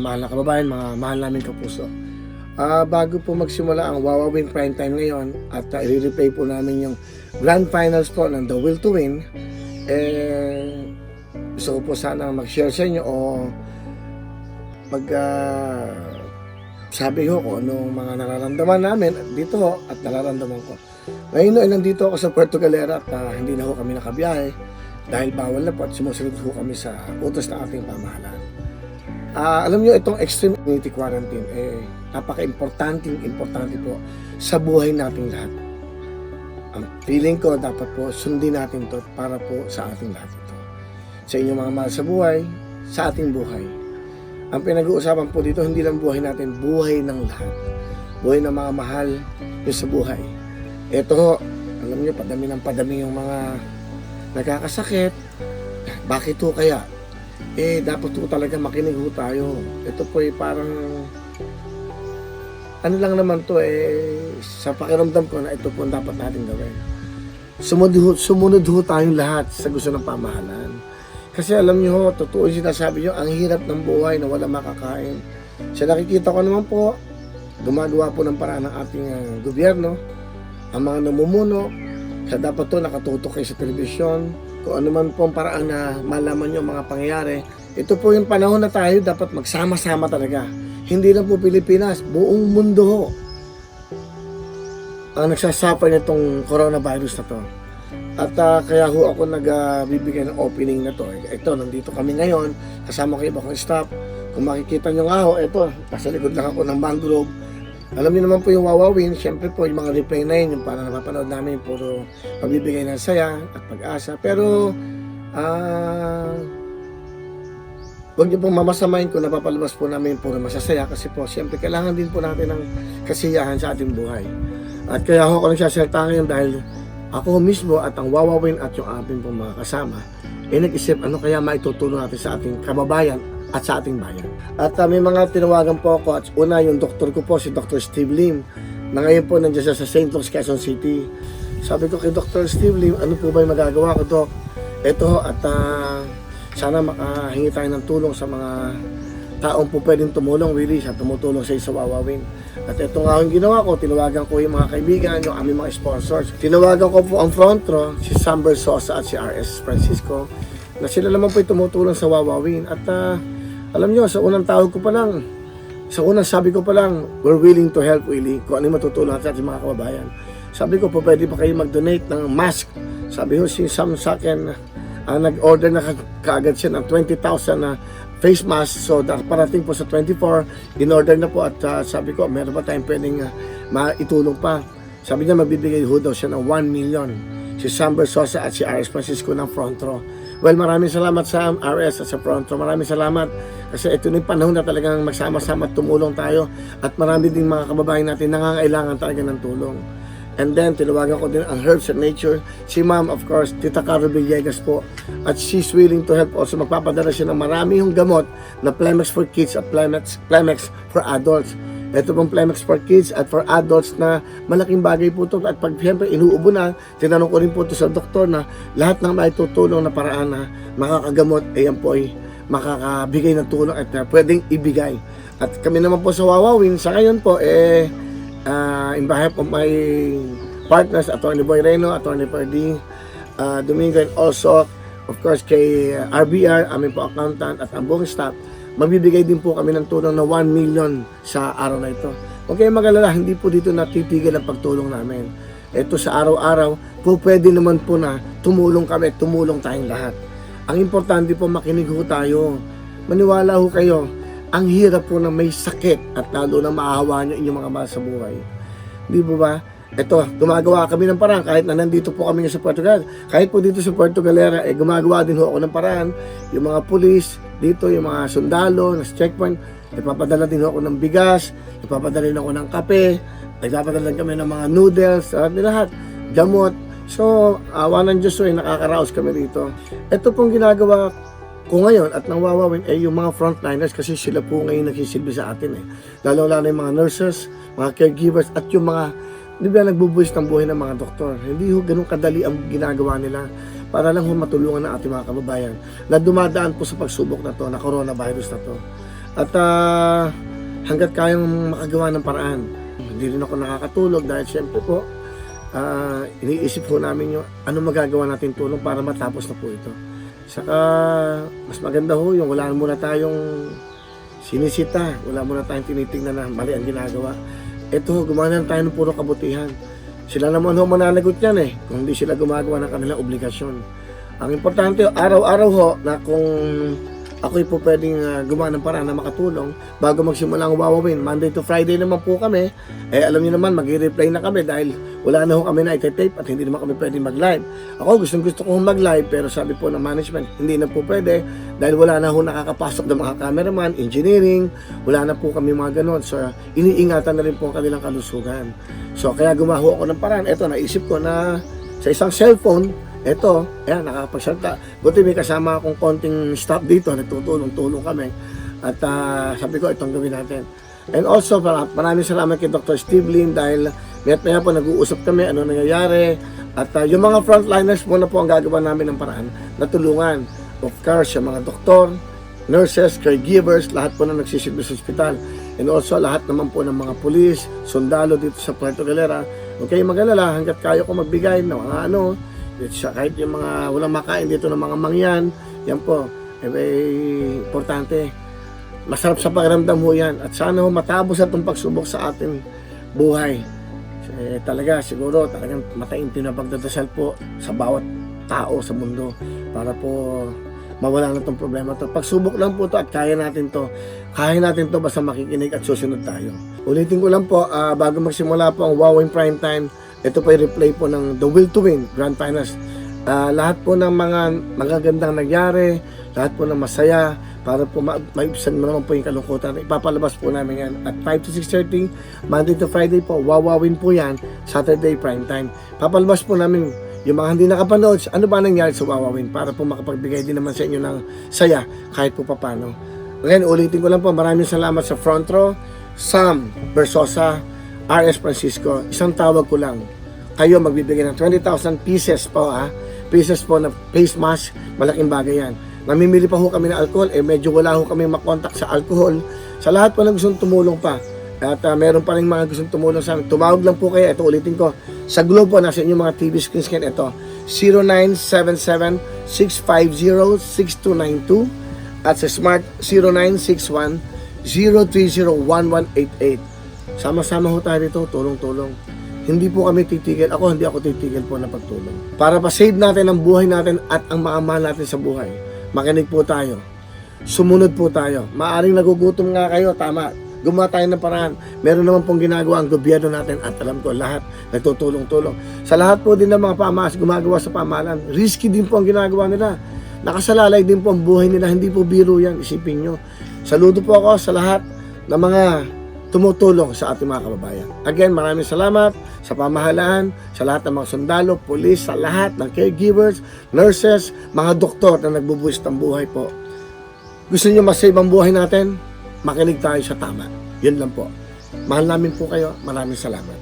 mahal na kababayan, mga mahal namin kapuso. Ah, bago po magsimula ang Wawa Win Prime Time ngayon at uh, i-replay po namin yung Grand Finals po ng The Will to Win, eh, gusto ko po sana mag-share sa inyo o mag ah, sabi ko kung anong mga nararamdaman namin dito ho at nararamdaman ko. Ngayon ay nandito ako sa Puerto Galera at ah, hindi na ho kami nakabiyahe dahil bawal na po at sumusunod ho kami sa utos ng ating pamahalaan. Ah, alam nyo, itong extreme immunity quarantine, eh, napaka-importanting importante po sa buhay nating lahat. Ang feeling ko, dapat po sundin natin to para po sa ating lahat ito. Sa inyong mga mahal sa buhay, sa ating buhay. Ang pinag-uusapan po dito, hindi lang buhay natin, buhay ng lahat. Buhay ng mga mahal yung sa buhay. Ito alam nyo, padami ng padami yung mga nagkakasakit. Bakit ho kaya? Eh dapat po talaga makinig ho tayo. Ito po ay parang ano lang naman to eh sa pakiramdam ko na ito po ang dapat natin gawin. Sumunod sumunod ho tayong lahat sa gusto ng pamahalaan. Kasi alam niyo ho, totoo yung sinasabi niyo, ang hirap ng buhay na wala makakain. Sa nakikita ko naman po, gumagawa po ng paraan ng ating ah, gobyerno, ang mga namumuno, sa dapat to nakatutok kayo sa telebisyon, kung ano man po ang paraan na malaman nyo mga pangyayari, ito po yung panahon na tayo dapat magsama-sama talaga. Hindi lang po Pilipinas, buong mundo ho. Ang nagsasuffer nitong coronavirus na to. At ah, kaya ho ako nagbibigay ng opening na to. Ito, nandito kami ngayon, kasama ko yung ibang staff. Kung makikita nyo nga ho, ito, nasa likod lang ako ng mangrove. Alam niyo naman po yung wawawin, syempre po yung mga replay na yun, yung parang napapanood namin, puro pagbibigay ng saya at pag-asa. Pero, ah, huwag niyo pong mamasamain kung napapalabas po namin puro masasaya kasi po, syempre kailangan din po natin ng kasiyahan sa ating buhay. At kaya ako ako nagsasalita ngayon dahil ako mismo at ang wawawin at yung ating pong mga kasama, eh nag-isip ano kaya maitutulong natin sa ating kababayan at sa ating bayan. At uh, may mga tinawagan po ako at una yung doktor ko po si Dr. Steve Lim na ngayon po nandiyan siya sa St. Luke's, Quezon City. Sabi ko kay Dr. Steve Lim, ano po ba yung magagawa ko, Doc? Ito at ah, sana makahingi tayo ng tulong sa mga taong po pwedeng tumulong, really, sa tumutulong sa isa wawawin. At ito nga yung ginawa ko, tinawagan ko yung mga kaibigan, yung aming mga sponsors. Tinawagan ko po ang front row, si Sam Bersosa at si RS Francisco, na sila naman po tumutulong sa wawawin. At ah, alam nyo, sa unang tawag ko pa lang, sa unang sabi ko pa lang, we're willing to help Willie kung ano yung matutulong sa ating mga kababayan. Sabi ko po, pwede pa kayo mag-donate ng mask. Sabi ko, si Sam sa akin, ah, nag-order na ka- kaagad siya ng 20,000 na face mask. So, parating po sa 24, in-order na po at ah, sabi ko, meron pa tayong pwedeng ah, maitulong pa. Sabi niya, magbibigay ho daw siya ng 1 million. Si Sam Bersosa at si RS Francisco ng front row. Well, maraming salamat sa RS at sa front row. Maraming salamat kasi ito na yung panahon na talagang magsama-sama at tumulong tayo at marami din mga kababayan natin nangangailangan talaga ng tulong. And then, tinawagan ko din ang Herbs and Nature. Si Ma'am, of course, Tita Caro Villegas po. At she's willing to help also. Magpapadala siya ng marami yung gamot na Plemex for kids at Plemex, Plemex for adults. Ito pong Plemex for kids at for adults na malaking bagay po ito. At pag siyempre inuubo na, tinanong ko rin po ito sa doktor na lahat ng maitutulong na paraan na makakagamot, eh yan po ay makakabigay ng tulong at uh, pwedeng ibigay. At kami naman po sa Wawawin, sa ngayon po, eh, uh, in behalf of my partners, Attorney Boy Reno, Attorney Perdi, uh, Domingo, and also, of course, kay RBR, aming po accountant at ang buong staff, magbibigay din po kami ng tulong na 1 million sa araw na ito. Huwag kayong mag-alala, hindi po dito natitigil ang pagtulong namin. Ito sa araw-araw, po pwede naman po na tumulong kami, tumulong tayong lahat. Ang importante po makinig ho tayo. Maniwala ho kayo, ang hirap po na may sakit at lalo na maahawa nyo inyong mga mahal sa buhay. Di ba ba? Ito, gumagawa kami ng paraan kahit na nandito po kami sa Puerto Galera. Kahit po dito sa Puerto Galera, eh, gumagawa din ho ako ng paraan. Yung mga pulis, dito yung mga sundalo, nasa checkpoint, nagpapadala din ho ako ng bigas, nagpapadala din ako ng kape, nagpapadala kami ng mga noodles, at lahat, gamot. So, awa ng Diyos, eh, nakakaraos kami dito. Ito pong ginagawa ko ngayon at nang wawawin ay yung mga frontliners kasi sila po ngayon nagsisilbi sa atin eh. Lalo-lalo yung mga nurses, mga caregivers at yung mga di ba nagbubuhis ng buhay ng mga doktor. Hindi ho ganun kadali ang ginagawa nila para lang ho matulungan ng ating mga kababayan na dumadaan po sa pagsubok na to, na coronavirus na to. At ah, hanggat kayang makagawa ng paraan. Hindi rin ako nakakatulog dahil siyempre po, ah, iniisip po namin yung ano magagawa natin tulong para matapos na po ito. Saka, mas maganda ho yung wala muna tayong sinisita, wala muna tayong tinitingnan na mali ang ginagawa. Ito ho, gumawa tayo ng puro kabutihan. Sila naman ho mananagot yan eh, kung hindi sila gumagawa ng kanilang obligasyon. Ang importante, araw-araw ho, na kung ako'y po pwedeng ah, gumawa ng paraan na makatulong bago magsimula ang wawawin. Monday to Friday naman po kami. Eh alam niyo naman, mag-reply na kami dahil wala na ho kami na ite-tape at hindi naman kami pwedeng mag-live. Ako gustong gusto kong mag-live pero sabi po ng management, hindi na po pwede dahil wala na ho nakakapasok ng mga cameraman, engineering, wala na po kami mga ganon. So iniingatan na rin po ang kanilang kalusugan. So kaya gumawa ako ng paraan. Ito, naisip ko na sa isang cellphone, ito, ayan, nakakapagsalta. Buti may kasama akong konting staff dito, nagtutulong-tulong kami. At ah, sabi ko, itong gawin natin. And also, maraming salamat kay Dr. Steve Lin dahil mayat maya po nag-uusap kami ano nangyayari. At ah, yung mga frontliners muna po ang gagawa namin ng paraan na tulungan. Of course, yung mga doktor, nurses, caregivers, lahat po na nagsisilbi sa ospital. And also, lahat naman po ng mga pulis, sundalo dito sa Puerto Galera. Kayong mag-alala hanggat kaya ko magbigay ng mga ano, kahit yung mga walang makain dito ng mga mangyan, yan po, eh, importante. Masarap sa pakiramdam ho yan. At sana ho matapos itong pagsubok sa ating buhay. Eh, talaga, siguro, talagang mataimtim na pagdadasal po sa bawat tao sa mundo para po mawala na itong problema to. Pagsubok lang po to at kaya natin to. Kaya natin to basta makikinig at susunod tayo. Ulitin ko lang po, ah, bago magsimula po ang Wow in Prime Time, ito po yung replay po ng The Will to Win Grand Finals. Ah, lahat po ng mga magagandang nangyari, lahat po ng masaya, para po ma- maibsan mo naman po yung kalungkutan. Ipapalabas po namin yan at 5 to 6.30, Monday to Friday po, wawawin po yan, Saturday prime time. Papalabas po namin yung mga hindi nakapanood, ano ba nangyari sa wawawin para po makapagbigay din naman sa inyo ng saya kahit po papano. Again, ulitin ko lang po, maraming salamat sa front row, Sam Versosa, RS Francisco, isang tawag ko lang. Kayo magbibigay ng 20,000 pieces po ha. Pieces po na face mask, malaking bagay yan. Namimili pa ho kami ng alcohol, eh medyo wala ho kami makontak sa alcohol. Sa lahat po na gustong tumulong pa. At ah, meron pa rin mga gustong tumulong sa. Tumawag lang po kayo, ito ulitin ko. Sa Globe po, nasa inyong mga TV screen scan, ito. 0977-650-6292 at sa Smart 0961-030-1188. Sama-sama ho tayo dito, tulong-tulong. Hindi po kami titigil. Ako, hindi ako titigil po na pagtulong. Para pa-save natin ang buhay natin at ang mga mahal natin sa buhay. Makinig po tayo. Sumunod po tayo. Maaring nagugutom nga kayo, tama. Gumawa tayo ng paraan. Meron naman pong ginagawa ang gobyerno natin at alam ko lahat nagtutulong-tulong. Sa lahat po din ng mga pamaas gumagawa sa pamahalan, risky din po ang ginagawa nila. Nakasalalay din po ang buhay nila, hindi po biro yan, isipin nyo. Saludo po ako sa lahat ng mga tumutulong sa ating mga kababayan. Again, maraming salamat sa pamahalaan, sa lahat ng mga sundalo, pulis, sa lahat ng caregivers, nurses, mga doktor na nagbubuwis ng buhay po. Gusto niyo masave ang buhay natin? Makinig tayo sa tama. Yun lang po. Mahal namin po kayo. Maraming salamat.